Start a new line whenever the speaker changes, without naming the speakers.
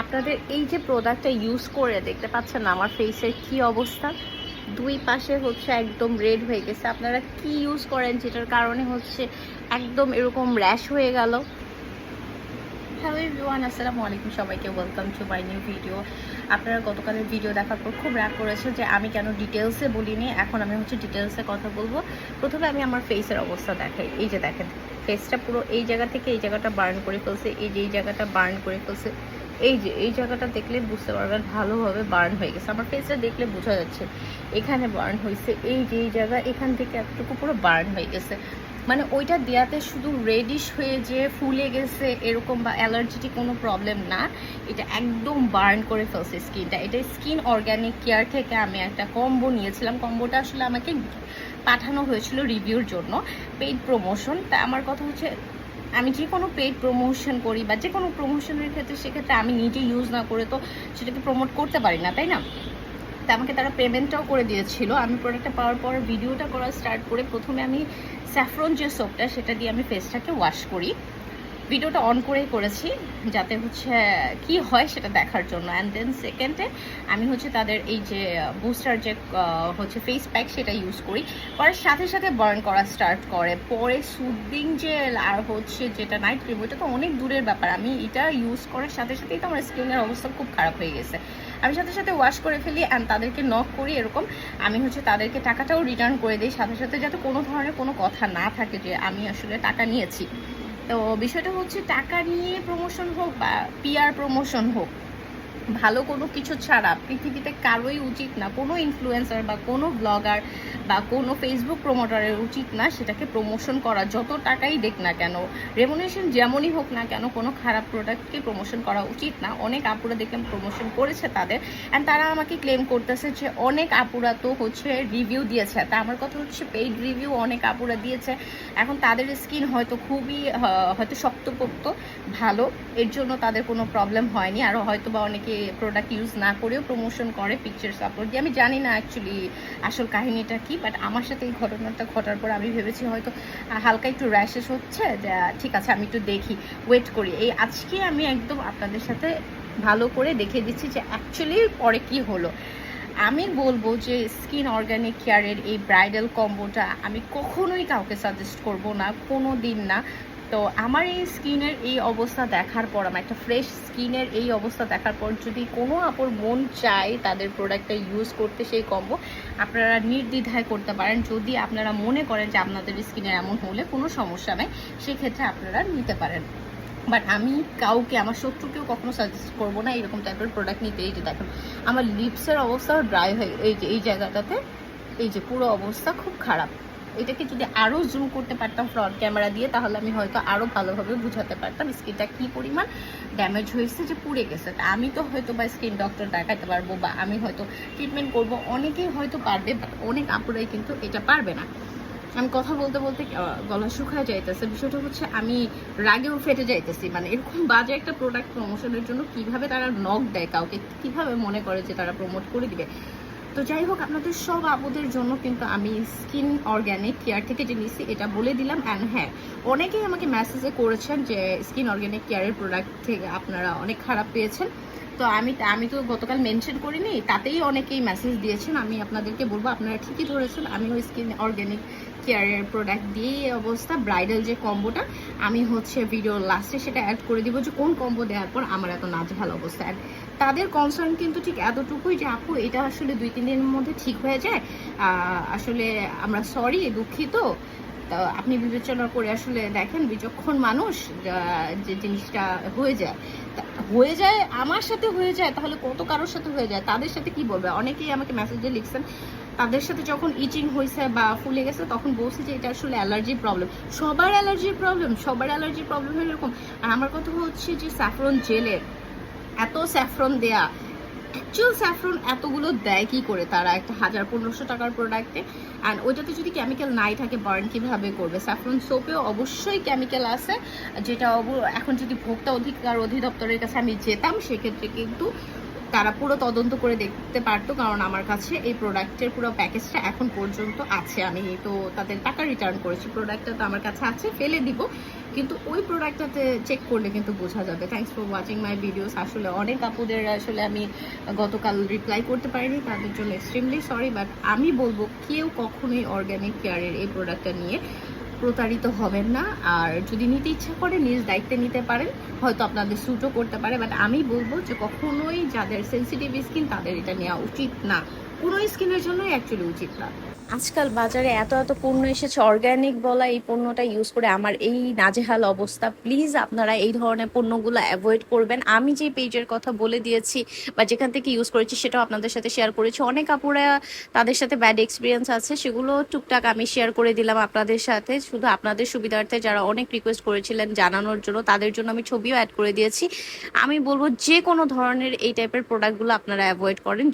আপনাদের এই যে প্রোডাক্টটা ইউজ করে দেখতে পাচ্ছেন আমার ফেসের কি অবস্থা? দুই পাশে হচ্ছে একদম রেড হয়ে গেছে। আপনারা কি ইউজ করেন যেটার কারণে হচ্ছে একদম এরকম র্যাশ হয়ে গেল? হ্যালো এভরিওয়ান আসসালামু আলাইকুম সবাইকে। Welcome to my new video আপনারা গতকালের ভিডিও দেখার পর খুব রাগ করেছে যে আমি কেন ডিটেলসে বলিনি। এখন আমি হচ্ছে ডিটেলসে কথা বলব। প্রথমে আমি আমার ফেসের অবস্থা দেখাই। এই যে দেখেন ফেসটা পুরো এই জায়গা থেকে এই জায়গাটা বার্ন করে ফেলছে, এই যে এই জায়গাটা বার্ন করে ফেলছে। এই যে, এই জায়গাটা দেখলে বুঝতে পারবেন ভালোভাবে বার্ন হয়ে গেছে। আমার ফেসটা দেখলে বোঝা যাচ্ছে। এখানে বার্ন হয়েছে, এই যে, এই জায়গা, এখান থেকে এতটুকু পুরো বার্ন হয়ে গেছে। মানে ওইটা দেওয়াতে শুধু রেডিশ হয়ে যে ফুলে গেছে এরকম বা অ্যালার্জিটি কোনো প্রবলেম না, এটা একদম বার্ন করে ফেলছে স্কিনটা এটা স্কিন অর্গ্যানিক কেয়ার থেকে আমি একটা কম্বো নিয়েছিলাম। কম্বোটা আসলে আমাকে পাঠানো হয়েছিল রিভিউর জন্য পেইড প্রমোশন তা আমার কথা হচ্ছে আমি যে কোনো পেড প্রমোশন করি বা যে কোনো প্রমোশনের ক্ষেত্রে, সেক্ষেত্রে আমি নিজে ইউজ না করে তো সেটাকে প্রমোট করতে পারি না, তাই না? তা আমাকে তারা পেমেন্টটাও করে দিয়েছিল। আমি প্রোডাক্টটা পাওয়ার পর ভিডিওটা করা স্টার্ট করে প্রথমে আমি স্যাফরন যে সোপটা সেটা দিয়ে আমি ফেসটাকে ওয়াশ করি। ভিডিওটা অন করেই করেছি, যাতে হচ্ছে কি হয় সেটা দেখার জন্য। অ্যান্ড দেন সেকেন্ডে আমি হচ্ছে তাদের এই যে বুস্টার যে হচ্ছে ফেস প্যাক সেটা ইউজ করি। পরে সাথে সাথে বার্ন করা স্টার্ট করে। পরে সুদিং জেল আর হচ্ছে যেটা নাইট ক্রিম ওইটা তো অনেক দূরের ব্যাপার। আমি এটা ইউজ করার সাথে সাথেই তো আমার স্কিনের অবস্থা খুব খারাপ হয়ে গেছে। আমি সাথে সাথে ওয়াশ করে ফেলি অ্যান্ড তাদেরকে নক করি এরকম। আমি হচ্ছে তাদেরকে টাকাটাও রিটার্ন করে দিই। সাথে সাথে যাতে কোনো ধরনের কোনো কথা না থাকে যে, আমি আসলে টাকা নিয়েছি। তো বিষয়টা হচ্ছে টাকা নিয়ে প্রমোশন হোক বা পিআর প্রমোশন হোক ভালো কোনো কিছু ছাড়া পৃথিবীতে কারোই উচিত না, কোনো ইনফ্লুয়েন্সার বা কোনো ব্লগার বা কোনো ফেসবুক প্রমোটারের উচিত না সেটাকে প্রমোশন করা, যত টাকাই দেখ না কেন। রেমুনেশন যেমনই হোক না কেন, কোনো খারাপ প্রোডাক্টকে প্রমোশন করা উচিত না। অনেক আপুরা দেখলাম প্রমোশন করেছে তাদের অ্যান্ড তারা আমাকে ক্লেম করতেছে যে অনেক আপুরা তো হচ্ছে রিভিউ দিয়েছে। তা আমার কথা হচ্ছে পেইড রিভিউ অনেক আপুরা দিয়েছে। এখন তাদের স্কিন হয়তো খুবই হয়তো শক্তপোক্ত, ভালো, এর জন্য তাদের কোনো প্রবলেম হয়নি। আর হয়তো বা অনেকে প্রোডাক্ট ইউজ না করেও প্রমোশন করে পিকচার্স আপলোড দিয়ে। আমি জানি না অ্যাকচুয়ালি আসল কাহিনীটা কি বাট আমার সাথে এই ঘটনাটা ঘটার পর আমি ভেবেছি হয়তো হালকা একটু র্যাশেস হচ্ছে ঠিক আছে, আমি একটু দেখি। ওয়েট করি। এই আজকে আমি একদম আপনাদের সাথে ভালো করে দেখিয়ে দিচ্ছি যে অ্যাকচুয়ালি পরে কি হলো। আমি বলব যে স্কিন অর্গানিক কেয়ারের এই ব্রাইডাল কম্বোটা আমি কখনোই কাউকে সাজেস্ট করব না কোনো দিন না। তো আমার এই স্কিনের এই অবস্থা দেখার পর, আমার একটা ফ্রেশ স্কিনের এই অবস্থা দেখার পর যদি কোনো আপুর মন চায় তাদের প্রোডাক্টটা ইউজ করতে সেই কম্বো আপনারা নির্দ্বিধায় করতে পারেন। যদি আপনারা মনে করেন যে আপনাদের স্কিনের এমন হলে কোনো সমস্যা নেই, সেক্ষেত্রে আপনারা নিতে পারেন। বাট আমি কাউকে, আমার শত্রুকেও কখনো সাজেস্ট করব না এরকম টাইপের প্রোডাক্ট নিতে। এই যে দেখুন, আমার লিপসের অবস্থাও ড্রাই হয়ে, এই যে, এই জায়গাটাতে, এই যে পুরো অবস্থা খুব খারাপ। এটাকে যদি আরও জুম করতে পারতাম ফ্রন্ট ক্যামেরা দিয়ে, তাহলে আমি হয়তো আরও ভালোভাবে বুঝাতে পারতাম স্কিনটা কী পরিমাণ ড্যামেজ হয়েছে যে পুড়ে গেছে। তা আমি তো হয়তো বা স্কিন ডক্টর দেখাতে পারব বা আমি হয়তো ট্রিটমেন্ট করব, অনেকেই হয়তো পারবে অনেক আপুরাই কিন্তু এটা পারবে না। আমি কথা বলতে বলতে গলা শুকায় যাইতেছে। বিষয়টা হচ্ছে আমি রাগেও ফেটে যাইতেছি। মানে এরকম বাজে একটা প্রোডাক্ট প্রমোশনের জন্য কীভাবে তারা নক দেয় কাউকে? কীভাবে মনে করে যে তারা প্রমোট করে দিবে? তো যাই হোক, আপনাদের সব আপুদের জন্য কিন্তু আমি স্কিন অর্গ্যানিক কেয়ার থেকে যে নিছি, এটা বলে দিলাম। অ্যান্ড হ্যাঁ অনেকেই আমাকে মেসেজে করেছেন যে স্কিন অর্গ্যানিক কেয়ারের প্রোডাক্ট থেকে আপনারা অনেক খারাপ পেয়েছেন। তো আমি আমি তো গতকাল মেনশন করিনি, তাতেই অনেকেই মেসেজ দিয়েছেন। আমি আপনাদেরকে বলব, আপনারা ঠিকই ধরেছেন আমি ওই স্কিন অর্গ্যানিক কেয়ারের প্রোডাক্ট দিয়ে অবস্থা ব্রাইডাল যে কম্বোটা আমি হচ্ছে ভিডিও লাস্টে সেটা অ্যাড করে দিব যে কোন কম্বো দেওয়ার পর আমার এত নাজেহাল অবস্থা। And তাদের কনসার্ন কিন্তু ঠিক এতটুকুই যে, আপু, এটা আসলে দুই, তিন দিনের মধ্যে ঠিক হয়ে যায়? আসলে আমরা সরি দুঃখিত। তা আপনি বিবেচনা করে আসলে দেখেন, বিচক্ষণ মানুষ যে জিনিসটা হয়ে যায়। তা হয়ে যায়, আমার সাথে হয়ে যায়, তাহলে কত কারোর সাথে হয়ে যায়? তাদের সাথে কি বলবে? অনেকেই আমাকে মেসেজে লিখছেন, তাদের সাথে যখন ইচিং হয়েছে বা ফুলে গেছে, তখন বলছে যে এটা আসলে অ্যালার্জির প্রবলেম সবার অ্যালার্জির প্রবলেম সবার অ্যালার্জির প্রবলেম এরকম। আর আমার কথা হচ্ছে যে স্যাফরন জেলের এত স্যাফরন দেয়া অ্যাকচুয়াল স্যাফরন এতগুলো দেয় কি করে তারা? একটা হাজার পনেরোশো টাকার প্রোডাক্টে অ্যান্ড ওইটাতে যদি কেমিক্যাল নাই থাকে বার্ন কীভাবে করবে? স্যাফরন সোপেও অবশ্যই কেমিক্যাল আছে। যেটা এখন যদি ভোক্তা অধিকার অধিদপ্তরের কাছে আমি যেতাম, সেক্ষেত্রে কিন্তু তারা পুরো তদন্ত করে দেখতে পারতো, কারণ আমার কাছে এই প্রোডাক্টের পুরো প্যাকেজটা এখন পর্যন্ত আছে। আমি তো তাদের টাকা রিটার্ন করেছি। প্রোডাক্টটা তো আমার কাছে আছে, ফেলে দিব। কিন্তু ওই প্রোডাক্টটাতে চেক করলে কিন্তু বোঝা যাবে। Thanks for watching my videos আসলে অনেক আপুদের আসলে আমি গতকাল রিপ্লাই করতে পারিনি, তাদের জন্য এক্সট্রিমলি সরি বাট আমি বলব কেউ কখনোই অর্গ্যানিক কেয়ারের এই প্রোডাক্টটা নিয়ে প্রতারিত হবেন না। আর যদি নিতে ইচ্ছা করে নিজ দায়িত্বে নিতে পারেন, হয়তো আপনাদের স্যুটও করতে পারে। বাট আমি বলব যে কখনোই যাদের সেন্সিটিভ স্কিন তাদের এটা নেওয়া উচিত না। কোনো স্কিনের জন্যই অ্যাকচুয়ালি উচিত না। আজকাল বাজারে এত এত পণ্য এসেছে অর্গ্যানিক বলা এই পণ্যটা ইউজ করে আমার এই নাজেহাল অবস্থা। প্লিজ আপনারা এই ধরনের পণ্যগুলো অ্যাভয়েড করবেন। আমি যে পেজের কথা বলে দিয়েছি বা যেখান থেকে ইউজ করেছি, সেটাও আপনাদের সাথে শেয়ার করেছি। অনেক আপুরা তাদের সাথে ব্যাড এক্সপিরিয়েন্স আছে, সেগুলো টুকটাক আমি শেয়ার করে দিলাম আপনাদের সাথে। শুধু আপনাদের সুবিধার্থে যারা অনেক রিকোয়েস্ট করেছিলেন জানানোর জন্য, তাদের জন্য আমি ছবিও অ্যাড করে দিয়েছি। আমি বলব যে কোনো ধরনের এই টাইপের প্রোডাক্টগুলো আপনারা অ্যাভয়েড করেন।